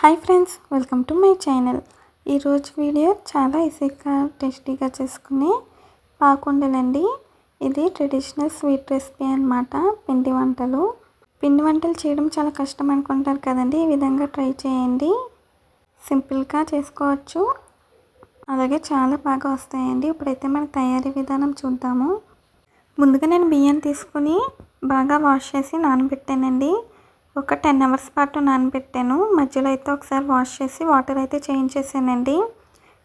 Hi friends welcome to my channel. ఈరోజు video చాలా ఈజీగా టేస్టీగా చేసుకునే పాకుండలండి. ఇది ట్రెడిషనల్ స్వీట్ రెసిపీ అనమాట పిండి వంటలు. పిండి వంటలు చేయడం చాలా కష్టం అనుకుంటారు కదండి ఈ విధంగా ట్రై చేయండి. సింపుల్గా చేసుకోవచ్చు. అలాగే చాలా బాగా వస్తాయండి. ఇప్పుడైతే మన తయారీ విధానం చూద్దాము. ముందుగా నేను బియ్యం తీసుకుని బాగా వాష్ చేసి నానబెట్టానండి. ఒక టెన్ అవర్స్ పాటు నానబెట్టాను. మధ్యలో అయితే ఒకసారి వాష్ చేసి వాటర్ అయితే చేంజ్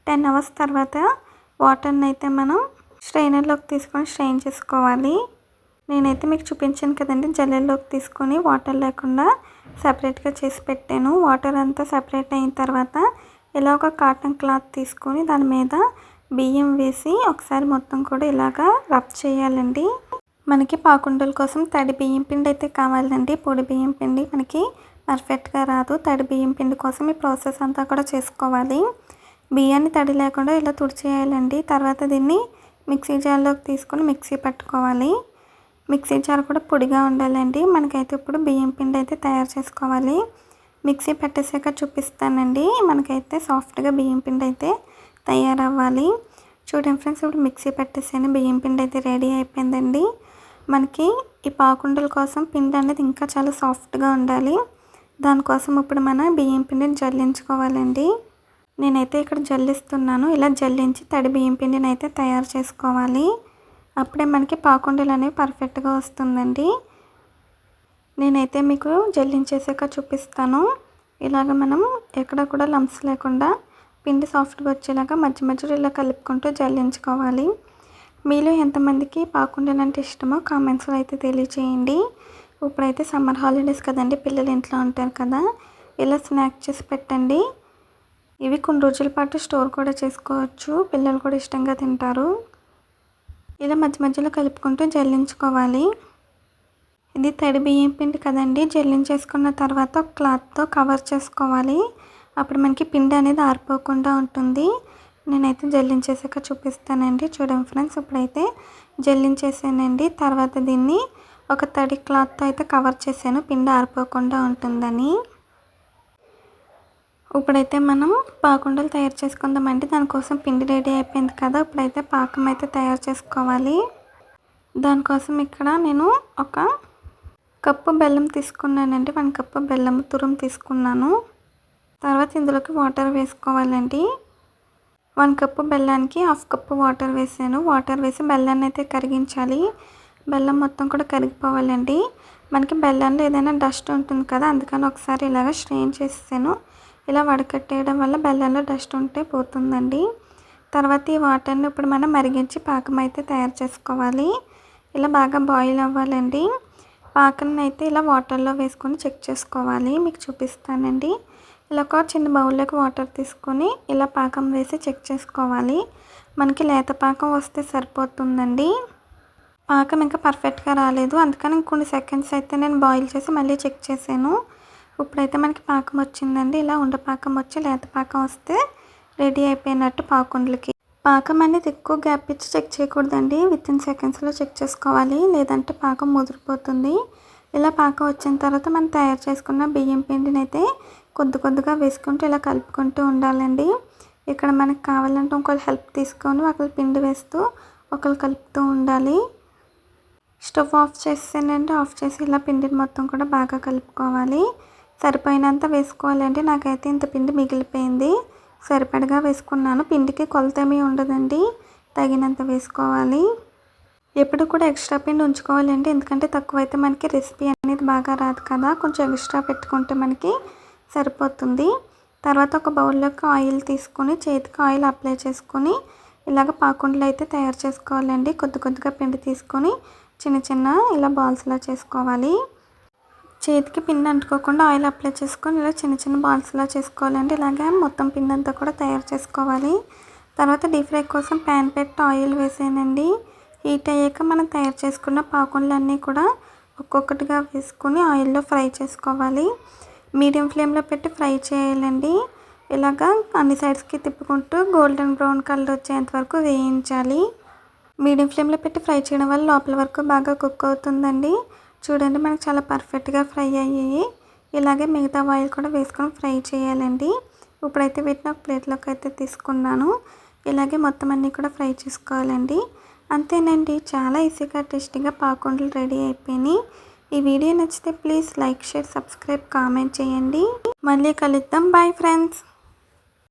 టెన్ అవర్స్ తర్వాత వాటర్ని అయితే మనం స్ట్రైనర్లోకి తీసుకొని స్ట్రెయిన్ చేసుకోవాలి. నేనైతే మీకు చూపించాను కదండి జల్లెల్లోకి తీసుకొని వాటర్ లేకుండా సపరేట్గా చేసి పెట్టాను. వాటర్ అంతా సపరేట్ అయిన తర్వాత ఇలా ఒక కాటన్ క్లాత్ తీసుకొని దాని మీద బియ్యం వేసి ఒకసారి మొత్తం కూడా ఇలాగా రబ్ చేయాలండి. మనకి పాకుండల కోసం తడి బియ్యం పిండి అయితే కావాలండి. పొడి బియ్యం పిండి మనకి పర్ఫెక్ట్గా రాదు. తడి బియ్యం పిండి కోసం ఈ ప్రాసెస్ అంతా కూడా చేసుకోవాలి. బియ్యాన్ని తడి లేకుండా ఇలా తుడిచేయాలండి. తర్వాత దీన్ని మిక్సీ జార్లోకి తీసుకొని మిక్సీ పట్టుకోవాలి. మిక్సీ జార్ కూడా పొడిగా ఉండాలండి. మనకైతే ఇప్పుడు బియ్యం పిండి అయితే తయారు చేసుకోవాలి. మిక్సీ పెట్టేసాక చూపిస్తానండి. మనకైతే సాఫ్ట్గా బియ్యం పిండి అయితే తయారవ్వాలి. చూడండి ఫ్రెండ్స్ ఇప్పుడు మిక్సీ పెట్టేసాను. బియ్యం పిండి అయితే రెడీ అయిపోయిందండి. మనకి ఈ పాకుండల కోసం పిండి అనేది ఇంకా చాలా సాఫ్ట్గా ఉండాలి. దానికోసం ఇప్పుడు మన బియ్యం పిండిని జల్లించుకోవాలండి. నేనైతే ఇక్కడ జల్లిస్తున్నాను. ఇలా జల్లించి తడి బియ్యం పిండిని అయితే తయారు చేసుకోవాలి. అప్పుడే మనకి పాకుండలు అనేవి పర్ఫెక్ట్గా వస్తుందండి. నేనైతే మీకు జల్లించేసాక చూపిస్తాను. ఇలాగ మనం ఎక్కడ కూడా లంప్స్ లేకుండా పిండి సాఫ్ట్గా వచ్చేలాగా మధ్య మధ్యలో ఇలా కలుపుకుంటూ జల్లించుకోవాలి. మీలో ఎంతమందికి పాకుండలు అంటే ఇష్టమో కామెంట్స్లో అయితే తెలియచేయండి. ఇప్పుడైతే సమ్మర్ హాలిడేస్ కదండి పిల్లలు ఇంట్లో ఉంటారు కదా ఇలా స్నాక్ చేసి పెట్టండి. ఇవి కొన్ని రోజుల పాటు స్టోర్ కూడా చేసుకోవచ్చు పిల్లలు కూడా ఇష్టంగా తింటారు. ఇలా మధ్య మధ్యలో కలుపుకుంటూ జల్లించుకోవాలి. ఇది తడి బియ్యం పిండి కదండి జల్లించేసుకున్న తర్వాత క్లాత్తో కవర్ చేసుకోవాలి. అప్పుడు మనకి పిండి అనేది ఆరిపోకుండా ఉంటుంది. నేనైతే జల్లించేసాక చూపిస్తానండి. చూడండి ఫ్రెండ్స్ ఇప్పుడైతే జల్లించేసానండి. తర్వాత దీన్ని ఒక తడి క్లాత్తో అయితే కవర్ చేశాను. పిండి ఆరిపోకుండా ఉంటుందని. ఇప్పుడైతే మనం పాకుండలు తయారు చేసుకుందామండి. దానికోసం పిండి రెడీ అయిపోయింది కదా. ఇప్పుడైతే పాకం అయితే తయారు చేసుకోవాలి. దానికోసం ఇక్కడ నేను ఒక కప్పు బెల్లం తీసుకున్నానండి. వన్ కప్పు బెల్లం తురుము తీసుకున్నాను. తర్వాత ఇందులోకి వాటర్ వేసుకోవాలండి. వన్ కప్పు బెల్లానికి హాఫ్ కప్పు వాటర్ వేసాను. వాటర్ వేసి బెల్లాన్ని అయితే కరిగించాలి. బెల్లం మొత్తం కూడా కరిగిపోవాలండి. మనకి బెల్లంలో ఏదైనా డస్ట్ ఉంటుంది కదా అందుకని ఒకసారి ఇలాగ స్ట్రెయిన్ చేసేసాను. ఇలా వడకట్టేయడం వల్ల బెల్లంలో డస్ట్ ఉంటే పోతుందండి. తర్వాత ఈ వాటర్ని ఇప్పుడు మనం మరిగించి పాకం అయితే తయారు చేసుకోవాలి. ఇలా బాగా బాయిల్ అవ్వాలండి. పాకం అయితే ఇలా వాటర్లో వేసుకొని చెక్ చేసుకోవాలి. మీకు చూపిస్తానండి. ఇలా ఒక చిన్న బౌల్లోకి వాటర్ తీసుకొని ఇలా పాకం వేసి చెక్ చేసుకోవాలి. మనకి లేత పాకం వస్తే సరిపోతుందండి. పాకం ఇంకా పర్ఫెక్ట్గా రాలేదు. అందుకని కొన్ని సెకండ్స్ అయితే నేను బాయిల్ చేసి మళ్ళీ చెక్ చేశాను. ఇప్పుడైతే మనకి పాకం వచ్చిందండి. ఇలా ఉండ పాకం వచ్చి లేత పాకం వస్తే రెడీ అయిపోయినట్టు పాకుండ్లకి. పాకం అనేది ఎక్కువ గ్యాప్ ఇచ్చి చెక్ చేయకూడదండి. విత్ ఇన్ సెకండ్స్లో చెక్ చేసుకోవాలి. లేదంటే పాకం ముదిరిపోతుంది. ఇలా పాకం వచ్చిన తర్వాత మనం తయారు చేసుకున్న బియ్యం పిండిని అయితే కొద్ది కొద్దిగా వేసుకుంటూ ఇలా కలుపుకుంటూ ఉండాలండి. ఇక్కడ మనకు కావాలంటే ఒకళ్ళు హెల్ప్ తీసుకొని ఒకళ్ళు పిండి వేస్తూ ఒకళ్ళు కలుపుతూ ఉండాలి. స్టవ్ ఆఫ్ చేసేనంటే ఆఫ్ చేసి ఇలా పిండిని మొత్తం కూడా బాగా కలుపుకోవాలి. సరిపోయినంత వేసుకోవాలండి. నాకైతే ఇంత పిండి మిగిలిపోయింది. సరిపడగా వేసుకున్నాను. పిండికి కొలత ఏమీ ఉండదండి. తగినంత వేసుకోవాలి. ఎప్పుడు కూడా ఎక్స్ట్రా పిండి ఉంచుకోవాలండి. ఎందుకంటే తక్కువైతే మనకి రెసిపీ అనేది బాగా రాదు కదా. కొంచెం ఎక్స్ట్రా పెట్టుకుంటే మనకి సరిపోతుంది. తర్వాత ఒక బౌల్లోకి ఆయిల్ తీసుకొని చేతికి ఆయిల్ అప్లై చేసుకొని ఇలాగ పాకుండలు అయితే తయారు చేసుకోవాలండి. కొద్ది కొద్దిగా పిండి తీసుకొని చిన్న చిన్న ఇలా బాల్స్లా చేసుకోవాలి. చేతికి పిండి అంటుకోకుండా ఆయిల్ అప్లై చేసుకొని ఇలా చిన్న చిన్న బాల్స్లా చేసుకోవాలండి. ఇలాగే మొత్తం పిండి అంతా కూడా తయారు చేసుకోవాలి. తర్వాత డీప్ ఫ్రై కోసం ప్యాన్ పెట్టి ఆయిల్ వేసానండి. హీట్ అయ్యాక మనం తయారు చేసుకున్న పాకుండలన్నీ కూడా ఒక్కొక్కటిగా వేసుకొని ఆయిల్లో ఫ్రై చేసుకోవాలి. మీడియం ఫ్లేమ్లో పెట్టి ఫ్రై చేయాలండి. ఇలాగా అన్ని సైడ్స్కి తిప్పుకుంటూ గోల్డెన్ బ్రౌన్ కలర్ వచ్చేంత వరకు వేయించాలి. మీడియం ఫ్లేమ్లో పెట్టి ఫ్రై చేయడం వల్ల లోపల వరకు బాగా కుక్ అవుతుందండి. చూడండి మనకు చాలా పర్ఫెక్ట్గా ఫ్రై అయ్యాయి. ఇలాగే మిగతా ఆయిల్ కూడా వేసుకొని ఫ్రై చేయాలండి. ఇప్పుడైతే వీటిని ఒక ప్లేట్లోకి అయితే తీసుకున్నాను. ఇలాగే మొత్తం అన్నీ కూడా ఫ్రై చేసుకోవాలండి. అంతేనండి చాలా ఈజీగా టేస్టీగా పాకుండలు రెడీ అయిపోయినాయి. ఈ వీడియో నచ్చితే please like share subscribe comment చేయండి. మళ్ళీ కలుద్దాం. Bye friends